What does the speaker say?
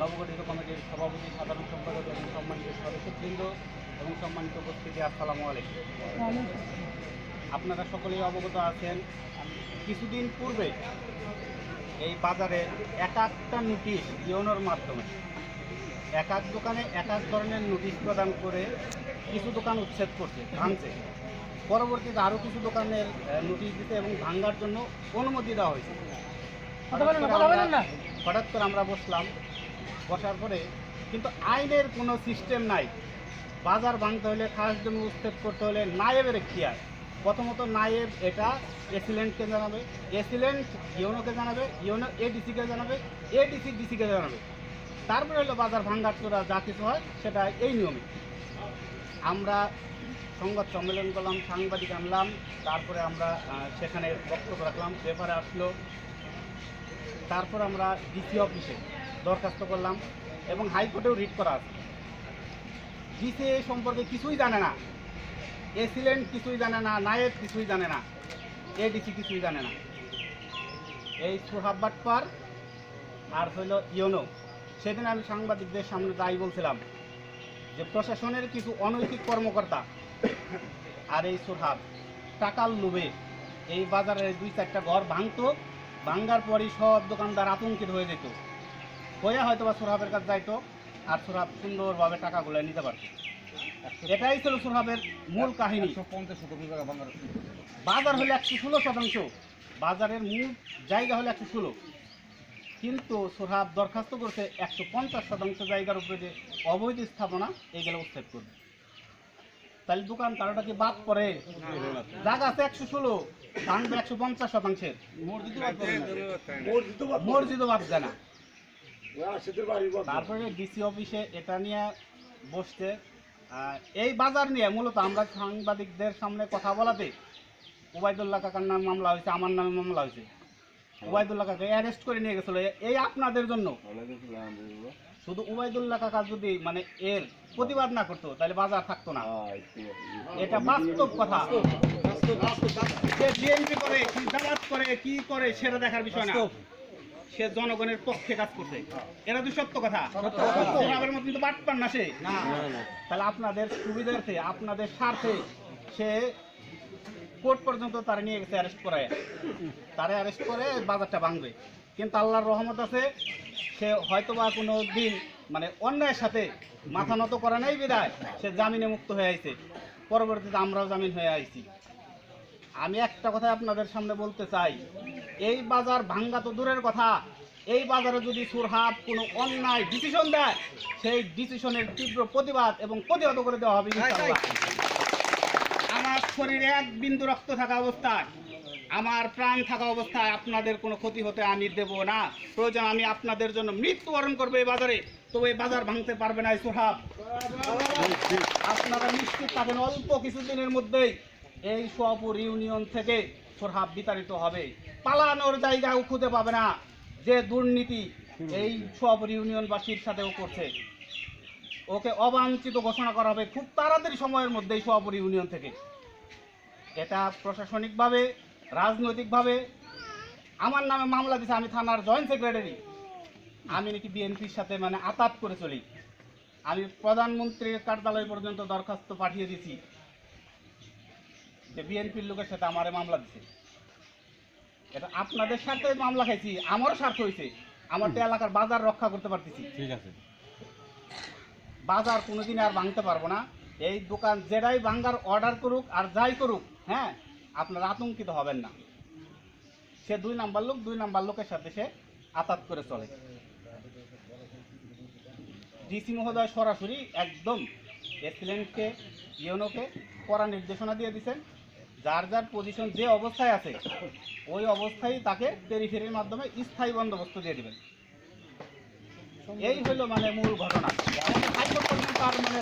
নবগঠিত কমিটির সভাপতি সাধারণ সম্পাদক এবং সম্মানিত সদস্যবৃন্দ এবং সম্মানিত উপস্থিতি আসসালামু আলাইকুম। আপনারা সকলেই অবগত আছেন কিছুদিন পূর্বে এই বাজারে এক একটা নোটিশ ইউনোর মাধ্যমে এক এক দোকানে এক এক ধরনের নোটিশ প্রদান করে কিছু দোকান উচ্ছেদ করছে ভাঙছে। পরবর্তীতে আরও কিছু দোকানের নোটিশ দিতে এবং ভাঙ্গার জন্য অনুমতি দেওয়া হয়েছে। হঠাৎ করে আমরা বসলাম বসার পরে কিন্তু আইনের কোনো সিস্টেম নাই। বাজার ভাঙতে হলে খাস জমি উচ্ছেদ করতে হলে নায়েবের এখতিয়ার। প্রথমত নায়েব এটা এসিলেন্টকে জানাবে, এসিলেন্ট ইউনোকে জানাবে ইউনো এডিসিকে জানাবে, এডিসি ডিসিকে জানাবে। তারপরে হলো বাজার ভাঙ্গার চোরা যা কিছু হয়, সেটা এই নিয়মে। আমরা সংবাদ সম্মেলন করলাম, সাংবাদিক আনলাম, তারপরে আমরা সেখানে বক্তব্য রাখলাম। পেপারে আসলো, তারপর আমরা ডিসি অফিসে দরখাস্ত করলাম এবং হাইকোর্টেও রিট করা আছে। ডিসি সম্পর্কে কিছুই জানে না। এসিলেন্ট কিছুই জানে না, নায়েব কিছুই জানে না, এডিসি কিছুই জানে না। এই সুহাব বাটপার আর হইল ইয়োনো। সেদিন আমি সাংবাদিকদের সামনে তাই বলছিলাম যে, প্রশাসনের কিছু অনৈতিক কর্মকর্তা আর এই সোহাব টাকার লোভে এই বাজারে দুই চারটা ঘর ভাঙতো ভাঙ্গার পরই সব দোকানদার আতঙ্কিত হয়ে যেত। হয়ে হয়তো বা সোহাবের কাছে যাইতো আর সোহাব সুন্দরভাবে টাকাগুলো নিতে পারত। এটাই ছিল সোহাবের মূল কাহিনী। বাজার হলে একশো ষোলো শতাংশ। বাজারের মূল জায়গা হলে একশো ষোলো। কিন্তু সোহাব দরখাস্ত করছে একশো পঞ্চাশ শতাংশ জায়গার উপরে যে অবৈধ স্থাপনা এইগুলো উচ্ছেদ করবে। তাহলে দোকান কারোটা কি বাদ পড়ে? জায়গা আছে একশো ষোলো ভাঙবে একশো পঞ্চাশ শতাংশের। মসজিদও বাদ যায় না। তারপরে ডিসি অফিসে এটা নিয়ে বসতে এই বাজার নিয়ে মূলত আমরা সাংবাদিকদের সামনে কথা বলাতে ওবায়দুল্লাহ কাকার নামে মামলা হয়েছে আমার নামে মামলা হয়েছে। ওবায়দুল্লাহ কাকা অ্যারেস্ট করে নিয়ে গেছিল। এই আপনাদের জন্য শুধু উবাইদুল্লাহ কাকা যদি মানে এর প্রতিবাদ না করতো তাহলে বাজার থাকতো না। এটা বাস্তব কথা। সে বিএনপি করে কি জামাত করে কি করে সেটা দেখার বিষয় না। সে জনগণের পক্ষে কাজ করছে। এটা তো সত্য কথা। ওভাবের মতন তো বাটপার না সে। তাহলে আপনাদের সুবিধার্থে আপনাদের স্বার্থে সে কোর্ট পর্যন্ত তারা নিয়ে গেছে অ্যারেস্ট করে তারা অ্যারেস্ট করে বাজারটা ভাঙবে। কিন্তু আল্লাহর রহমত আছে সে হয়তো বা কোনো দিন মানে অন্যায়ের সাথে মাথা নত করে নাই বিদায় সে জামিনে মুক্ত হয়ে আইছে। পরবর্তীতে আমরাও জামিন হয়ে আইছি। আমি একটা কথা আপনাদের সামনে বলতে চাই এই বাজার ভাঙ্গা তো দূরের কথা। এই বাজারে যদি সুরহাব কোনো অন্যায় ডিসিশন দেয় সেই ডিসিশনের তীব্র প্রতিবাদ এবং প্রতিহত করে দেওয়া হবে। আমার শরীরে এক বিন্দু রক্ত থাকা অবস্থায় আমার প্রাণ থাকা অবস্থায় আপনাদের কোনো ক্ষতি হতে আমি দেব না। প্রয়োজন আমি আপনাদের জন্য মৃত্যুবরণ করব এই বাজারে। তবে এই বাজার ভাঙতে পারবে না এই সোহাব আপনারা নিশ্চিত থাকেন অল্প কিছুদিনের মধ্যেই এই সোয়াপুর ইউনিয়ন থেকে সোহাব বিতাড়িত হবে। পালানোর জায়গাও খুঁজে পাবে না। যে দুর্নীতি এই সোয়াপুর ইউনিয়নবাসীর সাথেও করছে। ওকে অবাঞ্ছিত ঘোষণা করা হবে খুব তাড়াতাড়ি সময়ের মধ্যেই সোয়াপুর ইউনিয়ন থেকে। এটা প্রশাসনিকভাবে, রাজনৈতিকভাবে। আমার নামে মামলা দিছে, আমি থানার জয়েন্ট সেক্রেটারি আমি নাকি বিএনপির সাথে মানে আতাত করে চলি। আমি প্রধানমন্ত্রীর কার্যালয় পর্যন্ত দরখাস্ত পাঠিয়ে দিছি। যে বিএনপির লোকের সাথে আমারে মামলা দিছে। এটা আপনাদের স্বার্থে মামলা খাইছি আমারও স্বার্থ হয়েছে আমার তো এলাকার বাজার রক্ষা করতে পারতেছি। ঠিক আছে। বাজার কোনোদিন আর ভাঙতে পারব না। এই দোকান যেটাই ভাঙ্গার অর্ডার করুক আর যাই করুক হ্যাঁ আপনারা আতঙ্কিত হবেন না। সে দুই নাম্বার লোক দুই নাম্বার লোকের সাথে সে আতাত করে চলে। ডিসি মহোদয় সরাসরি একদম এক্সিলেন্টকে ইউনোকে কড়া নির্দেশনা দিয়ে দিচ্ছেন যার যার পজিশন যে অবস্থায় আছে, ওই অবস্থায় তাকে পেরিফেরির মাধ্যমে স্থায়ী বন্দোবস্ত দিয়ে দেবেন। এই হলো মানে মূল ঘটনা। তার মানে